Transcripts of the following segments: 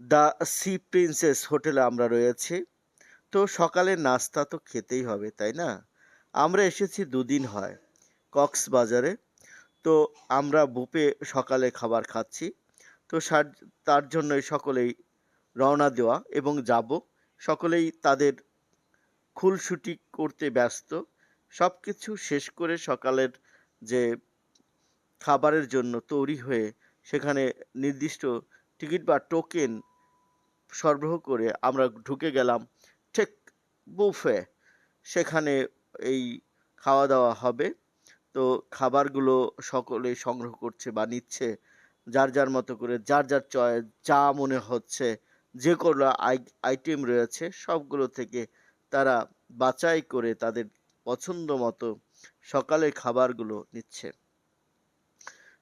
The sea princess হোটেলে আমরা রয়েছি। তো সকালের নাস্তা তো খেতেই হবে, তাই না? আমরা এসেছি দুদিন হয় কক্সবাজারে। তো আমরা বুপে সকালে খাবার খাচ্ছি। তো তার জন্যই সকলেই রওনা দেওয়া এবং যাব। সকলেই তাদের খুলসুটি করতে ব্যস্ত। সব কিছু শেষ করে সকালের যে খাবারের জন্য তৈরি হয়ে সেখানে নির্দিষ্ট টিকিট বা টোকেন সরবরাহ করে আমরা ঢুকে গেলাম ঠিক বুফে। সেখানে এই খাওয়া দাওয়া হবে। তো খাবারগুলো সকলে সংগ্রহ করছে বা নিচ্ছে। যার যার মতো করে, যার যার চয়েস যা মনে হচ্ছে, যে কোনো আই, আইটেম রয়েছে, সবগুলো থেকে তারা বাছাই করে তাদের পছন্দ মতো সকালের খাবারগুলো নিচ্ছে।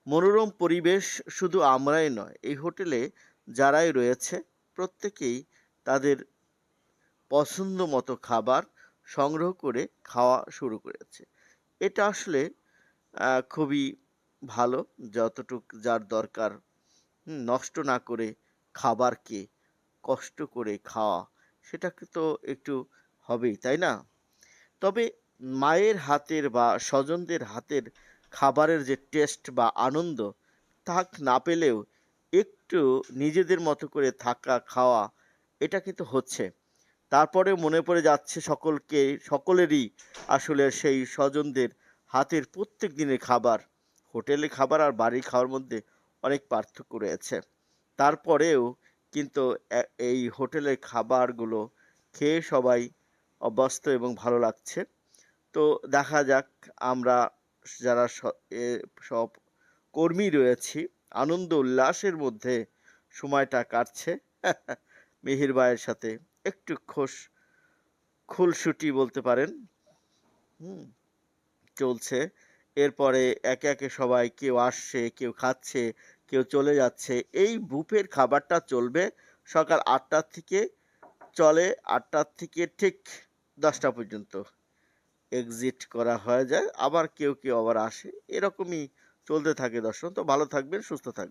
মনোরম পরিবেশ শুধু আমরাই নয়, এই হোটেলে যারাই রয়েছে প্রত্যেকেই তাদের পছন্দ মতো খাবার সংগ্রহ করে খাওয়া শুরু করেছে। এটা আসলে খুবই ভালো যতটুক যার দরকার। নষ্ট না করে খাবারকে কষ্ট করে খাওয়া, সেটাকে তো একটু হবেই, তাই না? তবে মায়ের হাতের বা স্বজনদের হাতের খাবারের যে টেস্ট বা আনন্দ তা না পেলেও একটু নিজেদের মতো করে থাকা, খাওয়া, এটা কিন্তু হচ্ছে। তারপরে মনে পড়ে যাচ্ছে সকলকে, সকলেরই আসলে সেই স্বজনদের হাতের প্রত্যেক দিনের খাবার। হোটেলে খাবার আর বাড়ির খাওয়ার মধ্যে অনেক পার্থক্য রয়েছে। তারপরেও কিন্তু এই হোটেলের খাবারগুলো খেয়ে সবাই অভ্যস্ত এবং ভালো লাগছে। তো দেখা যাক আমরা যারা সব কর্মী রয়েছি আনন্দ উল্লাসের মধ্যে সময়টা কাটছে। মিহির ভাইয়ের সাথে একটু খোশ, খুলসুটি বলতে পারেন। হুম, চলছে। এরপরে একে একে সবাই কেউ আসছে, কেউ খাচ্ছে, কেউ চলে যাচ্ছে। এই বুফের খাবারটা চলবে সকাল আটটার থেকে, চলে আটটার থেকে ঠিক দশটা পর্যন্ত। এক্সিট করা হয়ে যায়, আবার কেউ কেউ আবার আসে। এরকমই চলতে থাকে দর্শন তো ভালো থাকবেন সুস্থ থাকবেন।